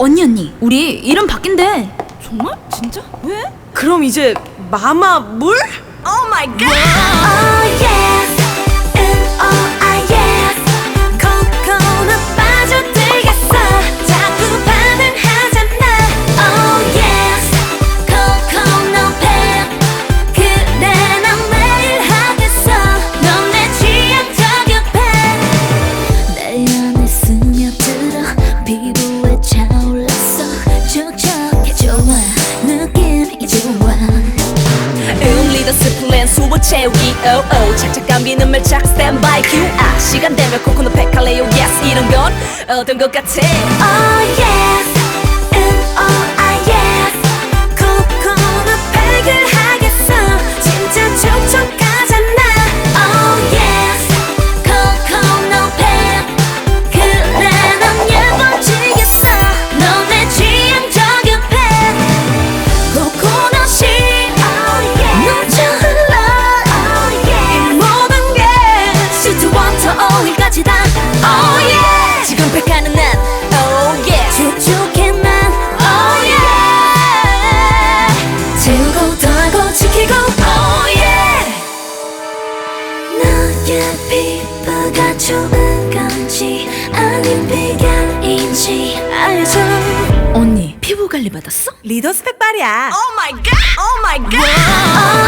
언니 언니 우리 이름 바뀐대 정말? 진짜? 왜? 그럼 이제 마마 물? 오 마이 갓! 음 리더스 플랜 수호 채우기 오오 착착 감기는 말착 스탠바이 큐아 시간 되면 코코넛 팩할래요? Yes. 이런 건 얻은 것 같아? Oh yes, 피부가 좋은 건지 아닌 비결인지 알려줘 언니 피부 관리 받았어? 리더스 Oh my god! Oh my god! oh